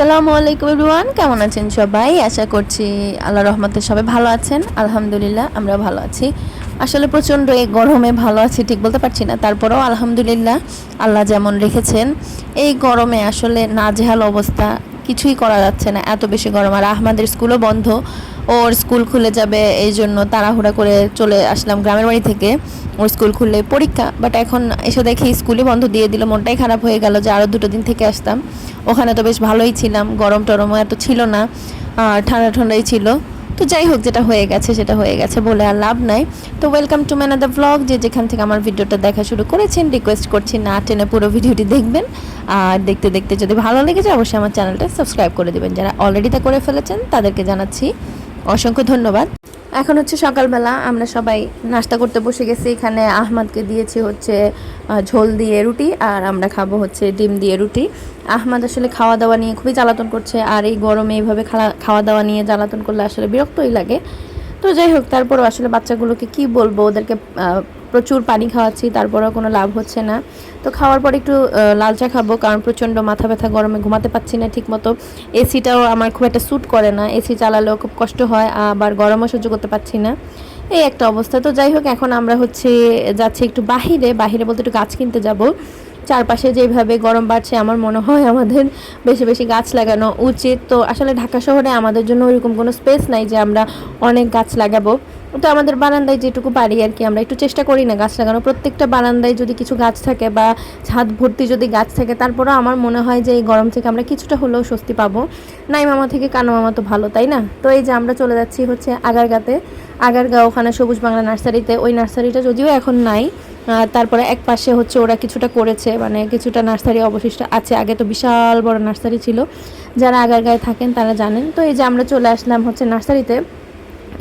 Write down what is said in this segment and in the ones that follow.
আসসালামু আলাইকুম এভরিওয়ান, কেমন আছেন সবাই? আশা করছি আল্লাহ রহমতে সবাই ভালো আছেন। আলহামদুলিল্লাহ আমরা ভালো আছি। আসলে প্রচণ্ড এই গরমে ভালো আছি, ঠিক বলতে পারছি না। তারপরেও আলহামদুলিল্লাহ, আল্লাহ যেমন রেখেছেন, এই গরমে আসলে নাজেহাল অবস্থা কিছুই করা যাচ্ছে না, এত বেশি গরম। আর আহমাদের স্কুলও বন্ধ, ওর স্কুল খুলে যাবে এই জন্য তাড়াহুড়া করে চলে আসলাম গ্রামের বাড়ি থেকে। ওর স্কুল খুললে পরীক্ষা বাট এখন এসে দেখি স্কুলই বন্ধ দিয়ে দিল, মনটাই খারাপ হয়ে গেল যে আরও দুটো দিন থেকে আসতাম। ওখানে তো বেশ ভালোই ছিলাম গরম টরমও এত ছিল না ঠান্ডা ঠান্ডাই ছিল। তো যাই হোক, যেটা হয়ে গেছে সেটা হয়ে গেছে বলে আর লাভ নাই। তো welcome to man the blog যে যেখান থেকে আমার ভিডিওটা দেখা শুরু করেছেন রিকোয়েস্ট করছি না টেনে পুরো ভিডিওটি দেখবেন। আর দেখতে দেখতে যদি ভালো লেগে যায়, অবশ্যই আমার চ্যানেলটা সাবস্ক্রাইব করে দেবেন। যারা অলরেডি তা করে ফেলেছেন, তাদেরকে জানাচ্ছি অসংখ্য ধন্যবাদ। এখন হচ্ছে সকালবেলা আমরা সবাই নাস্তা করতে বসে গেছি। এখানে আহমদকে দিয়েছি হচ্ছে ঝোল দিয়ে রুটি আর আমরা খাব হচ্ছে ডিম দিয়ে রুটি। আহমদ আসলে খাওয়া দাওয়া নিয়ে খুবই জ্বালাতন করছে আর এই গরমে এইভাবে খাওয়া- খাওয়া দাওয়া নিয়ে জ্বালাতন করলে আসলে বিরক্তই লাগে। তো যাই হোক, তারপরও আসলে বাচ্চাগুলোকে কি বলব? ওদেরকে প্রচুর পানি খাওয়াচ্ছি, তারপরেও কোনো লাভ হচ্ছে না। তো খাওয়ার পর একটু লাল চা খাব, কারণ প্রচণ্ড মাথা ব্যথা, গরমে ঘুমাতে পাচ্ছি না ঠিক মতো এসিটাও আমার খুব একটা স্যুট করে না এসি চালালেও খুব কষ্ট হয়, আবার গরমও সহ্য করতে পারছি না। এই একটা অবস্থা। তো যাই হোক, এখন আমরা হচ্ছে যাচ্ছি একটু বাহিরে। বাহিরে বলতে একটু গাছ কিনতে যাব। চারপাশে যেভাবে গরম বাড়ছে, আমার মনে হয় আমাদের বেশি বেশি গাছ লাগানো উচিত। তো আসলে ঢাকা শহরে আমাদের জন্য ওইরকম কোনো স্পেস নাই যে আমরা অনেক গাছ লাগাবো। তো আমাদের বারান্দায় যেটুকু পারি আর কি, আমরা একটু চেষ্টা করি না গাছ লাগানো প্রত্যেকটা বারান্দায় যদি কিছু গাছ থাকে বা ছাদ ভর্তি যদি গাছ থাকে, তারপরেও আমার মনে হয় যে এই গরম থেকে আমরা কিছুটা হলেও স্বস্তি পাবো। নাই মামা থেকে কানো মামা তো ভালো, তাই না? তো এই যে আমরা চলে যাচ্ছি হচ্ছে আগারগাতে। আগারগা ওখানে সবুজ বাংলা নার্সারিতে। ওই নার্সারিটা যদিও এখন নাই তারপরে এক পাশে হচ্ছে ওরা কিছুটা করেছে মানে কিছুটা নার্সারি অবশিষ্ট আছে। আগে তো বিশাল বড় নার্সারি ছিল। যারা আগারগাঁয়ে থাকেন তারা জানেন। তো এই যে আমরা চলে আসলাম হচ্ছে নার্সারিতে।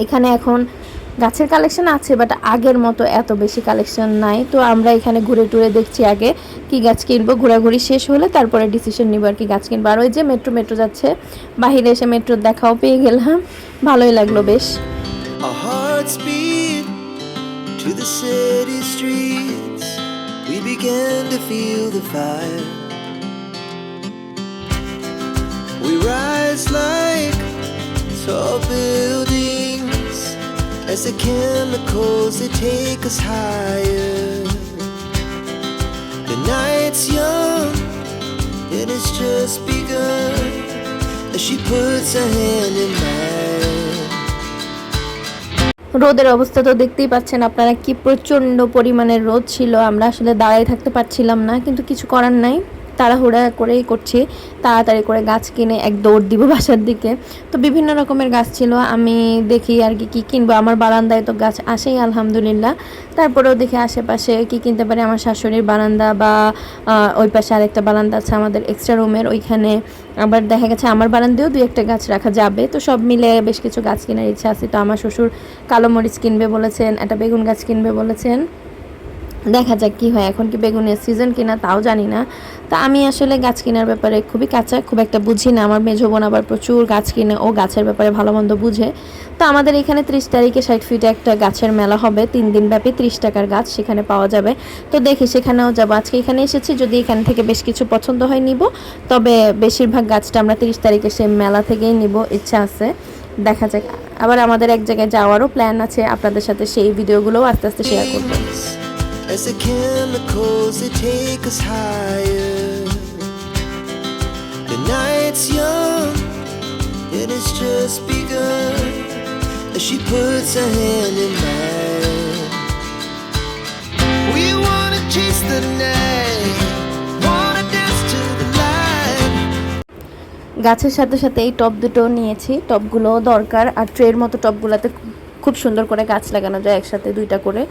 এখানে এখন গাছের কালেকশন আছে বাট আগের মতো এত বেশি কালেকশন নাই। তো আমরা এখানে ঘুরে টুরে দেখছি আগে কি গাছ কিনবো, ঘোরাঘুরি শেষ হলে তারপরে ডিসিশন নিব আর কি গাছ কিনবো। আর ওই যে মেট্রো মেট্রো যাচ্ছে, বাহিরে এসে মেট্রোর দেখাও পেয়ে গেলাম। ভালোই লাগল বেশ। Tall as the chemicals they take us higher. The night's young and it's just begun as she puts her hand in mine. রোদের অবস্থা তো দেখতেই পাচ্ছেন আপনারা কি প্রচণ্ড পরিমাণের রোদ ছিল আমরা আসলে দাঁড়ায় থাকতে পারছিলাম না কিন্তু কিছু করার নাই তাড়াহুড়া করেই করছি, তাড়াতাড়ি করে গাছ কিনে এক দৌড় দিব বাসার দিকে। তো বিভিন্ন রকমের গাছ ছিল, আমি দেখি আর কি, কী কিনবো। আমার বারান্দায় তো গাছ আসেই, আলহামদুলিল্লাহ। তারপরেও দেখি আশেপাশে কি কিনতে পারি? আমার শাশুড়ির বারান্দা বা ওই পাশে আরেকটা বারান্দা আছে আমাদের এক্সট্রা রুমের ওইখানে। আবার দেখা গেছে আমার বারান্দায়ও দুই একটা গাছ রাখা যাবে। তো সব মিলে বেশ কিছু গাছ কেনার ইচ্ছা আছে। তো আমার শ্বশুর কালো মরিচ কিনবে বলেছেন, একটা বেগুন গাছ কিনবে বলেছেন। দেখা যাক কি হয়, এখন কি বেগুনের সিজন কিনা তাও জানি না। তা আমি আসলে গাছ কেনার ব্যাপারে খুবই কাঁচা, খুব একটা বুঝি না। আমার মেজো বোন আবার প্রচুর গাছ কিনে, ও গাছের ব্যাপারে ভালো মন্দ বুঝে। তো আমাদের এখানে ত্রিশ তারিখে ষাট ফিটে একটা গাছের মেলা হবে, তিন দিন ব্যাপী ত্রিশ টাকার গাছ সেখানে পাওয়া যাবে। তো দেখি সেখানেও যাব। আজকে এখানে এসেছি, যদি এখান থেকে বেশ কিছু পছন্দ হয় নিব। তবে বেশিরভাগ গাছটা আমরা তিরিশ তারিখে সে মেলা থেকেই নিব, ইচ্ছা আছে। দেখা যাক। আবার আমাদের এক জায়গায় যাওয়ারও প্ল্যান আছে। আপনাদের সাথে সেই ভিডিওগুলোও আস্তে আস্তে শেয়ার করব। As the chemicals they take us higher. The night's young and it's just begun. As she puts her hand in mine. We wanna chase the night. গাছের সাথে সাথে এই টব দুটো নিয়েছি টবগুলো দরকার আর ট্রের মতো টবগুলোতে খুব সুন্দর করে গাছ লাগানো যায় একসাথে দুইটা করে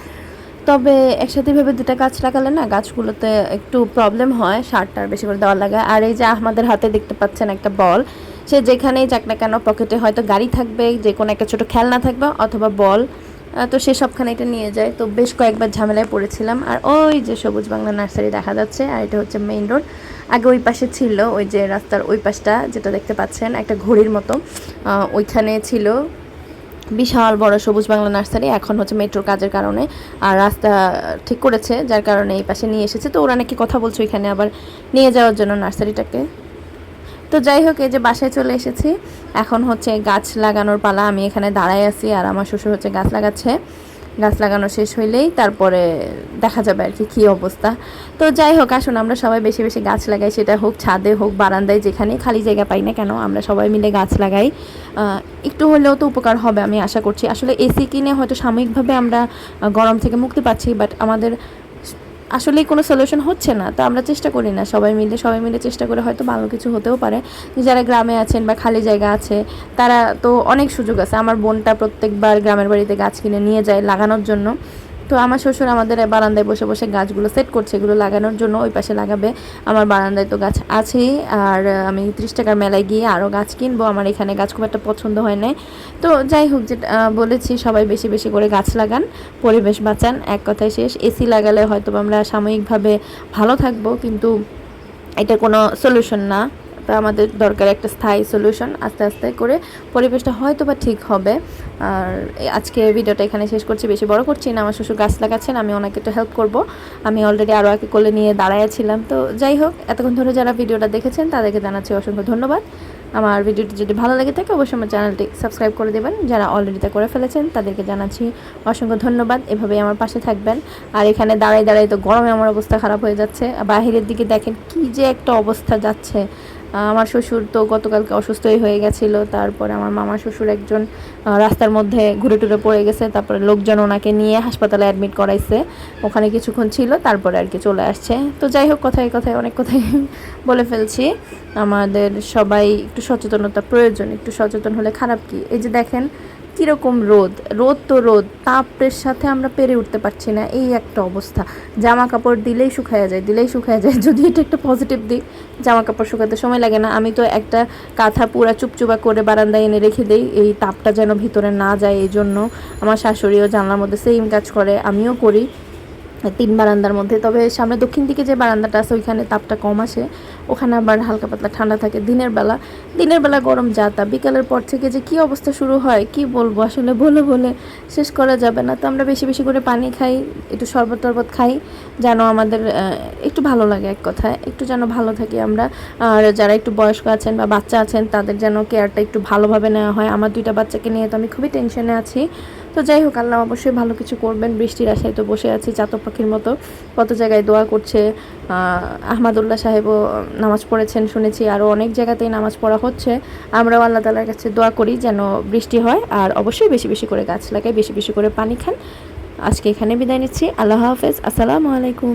তবে একসাথে ভেবে দুটা গাছ লাগালে না গাছগুলোতে একটু প্রবলেম হয়, সারটার বেশি করে দেওয়া লাগে। আর এই যে আমাদের হাতে দেখতে পাচ্ছেন একটা বল, সে যেখানেই যাক না কেন পকেটে হয়তো গাড়ি থাকবে, যে কোনো একটা ছোট খেলনা থাকবে অথবা বল তো সে সবখানে এটা নিয়ে যায়। তো বেশ কয়েকবার ঝামেলায় পড়েছিলাম। আর ওই যে সবুজ বাংলা নার্সারি দেখা যাচ্ছে, আর এটা হচ্ছে মেইন রোড আগে ওই পাশে ছিল ওই যে রাস্তার ওই পাশটা, যেটা দেখতে পাচ্ছেন, একটা ঘড়ির মতো ওইখানে ছিল বিশাল বড় সবুজ বাংলা নার্সারি এখন হচ্ছে মেট্রোর কাজের কারণে, আর রাস্তা ঠিক করেছে, যার কারণে এই পাশে নিয়ে এসেছে। তো ওরা নাকি কথা বলছে এখানে আবার নিয়ে যাওয়ার জন্য নার্সারিটাকে। তো যাই হোক, এই যে বাসায় চলে এসেছি। এখন হচ্ছে গাছ লাগানোর পালা, আমি এখানে দাঁড়াই আছি আর আমার শ্বশুর হচ্ছে গাছ লাগাচ্ছে। গাছ লাগানো শেষ হইলেই তারপরে দেখা যাবে আর কি, কী অবস্থা। তো যাই হোক, আসুন, আমরা সবাই বেশি বেশি গাছ লাগাই, সেটা হোক ছাদে হোক বারান্দায় যেখানে খালি জায়গা পাই না কেন, আমরা সবাই মিলে গাছ লাগাই। একটু হলেও তো উপকার হবে, আমি আশা করছি। আসলে এসি কিনে হয়তো সাময়িকভাবে আমরা গরম থেকে মুক্তি পাচ্ছি বাট আমাদের আসলেই কোনো সলিউশন হচ্ছে না। তো আমরা চেষ্টা করি না সবাই মিলে সবাই মিলে চেষ্টা করে হয়তো ভালো কিছু হতেও পারে। যারা গ্রামে আছেন বা খালি জায়গা আছে, তারা তো অনেক সুযোগ আছে। আমার বোনটা প্রত্যেকবার গ্রামের বাড়িতে গাছ কিনে নিয়ে যায় লাগানোর জন্য। তো আমার শ্বশুর আমাদের বারান্দায় বসে বসে গাছগুলো সেট করছে, এগুলো লাগানোর জন্য ওই পাশে লাগাবে। আমার বারান্দায় তো গাছ আছেই আর আমি ত্রিশ টাকার মেলায় গিয়ে আরও গাছ কিনবো। আমার এখানে গাছ খুব একটা পছন্দ হয় নাই। তো যাই হোক, যেটা বলেছি, সবাই বেশি বেশি করে গাছ লাগান, পরিবেশ বাঁচান, এক কথায় শেষ। এসি লাগালে হয়তো আমরা সাময়িকভাবে ভালো থাকব, কিন্তু এটা কোনো সলিউশন না। তো আমাদের দরকার একটা স্থায়ী সলিউশন আস্তে আস্তে করে পরিবেশটা হয়তো বা ঠিক হবে। আর আজকে ভিডিওটা এখানে শেষ করছি, বেশি বড় করছি না, আমার শ্বশুর গাছ লাগাচ্ছেন, আমি ওনাকে একটু হেল্প করব। আমি অলরেডি আরও একে কোলে নিয়ে দাঁড়াইয়াছিলাম, তো যাই হোক, এতক্ষণ ধরে যারা ভিডিওটা দেখেছেন, তাদেরকে জানাচ্ছি অসংখ্য ধন্যবাদ। আমার ভিডিওটি যদি ভালো লাগে থাকে, অবশ্যই আমার চ্যানেলটি সাবস্ক্রাইব করে দেবেন। যারা অলরেডি তা করে ফেলেছেন, তাদেরকে জানাচ্ছি অসংখ্য ধন্যবাদ। এভাবেই আমার পাশে থাকবেন। আর এখানে দাঁড়াই দাঁড়াই তো গরমে আমার অবস্থা খারাপ হয়ে যাচ্ছে। বাহিরের দিকে দেখেন কি যে একটা অবস্থা যাচ্ছে। আমার শ্বশুর তো গতকালকে অসুস্থই হয়ে গেছিল, তারপরে আমার মামা শ্বশুর একজন রাস্তার মধ্যে ঘুরে টুরে পড়ে গেছে, তারপরে লোকজন ওনাকে নিয়ে হাসপাতালে অ্যাডমিট করাইছে। ওখানে কিছুক্ষণ ছিল, তারপরে আর কি চলে আসছে। তো যাই হোক, কথায় কথায় অনেক কথাই বলে ফেলছি। আমাদের সবাই একটু সচেতনতা প্রয়োজন, একটু সচেতন হলে খারাপ কি? এই যে দেখেন কীরকম রোদ? রোদ তো রোদ, তাপের সাথে আমরা পেরে উঠতে পারছি না, এই একটা অবস্থা। জামা কাপড় দিলেই শুকায়া যায়, দিলেই শুকায়া যায়। যদি এটা একটা পজিটিভ দিক জামা কাপড় শুকাতে সময় লাগে না। আমি তো একটা কাঁথা পুরা চুপচুপা করে বারান্দায় এনে রেখে দিই, এই তাপটা যেন ভিতরে না যায় এই জন্য আমার শাশুড়িও জানলার মধ্যে সেম কাজ করে, আমিও করি। তিন বারান্দার মধ্যে। তবে সামনে দক্ষিণ দিকে যে বারান্দাটা আছে, ওইখানে তাপটা কম আসে। ওখানে আবার হালকা পাতলা ঠান্ডা থাকে। দিনের বেলা দিনের বেলা গরম যা তা। বিকালের পর থেকে যে কি অবস্থা শুরু হয়, কি বলব? আসলে বলে বলে শেষ করা যাবে না। তো আমরা বেশি বেশি করে পানি খাই, একটু শরবত টরবত খাই, যেন আমাদের একটু ভালো লাগে এক কথায়। একটু যেন ভালো থাকি আমরা। আর যারা একটু বয়স্ক আছেন বা বাচ্চা আছেন, তাদের যেন কেয়ারটা একটু ভালোভাবে নেওয়া হয়। আমার দুইটা বাচ্চাকে নিয়ে তো আমি খুবই টেনশনে আছি। তো যাই হোক আল্লাহ অবশ্যই ভালো কিছু করবেন। বৃষ্টির আশায় তো বসে আছি চাতক পাখির মতো। কত জায়গায় দোয়া করছে। আহ, আহমাদুল্লাহ সাহেবও নামাজ পড়েছেন শুনেছি আরও অনেক জায়গাতেই নামাজ পড়া হচ্ছে। আমরাও আল্লাহ তালার কাছে দোয়া করি যেন বৃষ্টি হয় আর অবশ্যই বেশি বেশি করে গাছ লাগাই বেশি বেশি করে পানি খান। আজকে এখানে বিদায় নিচ্ছি। আল্লাহ হাফেজ। আসসালামু আলাইকুম।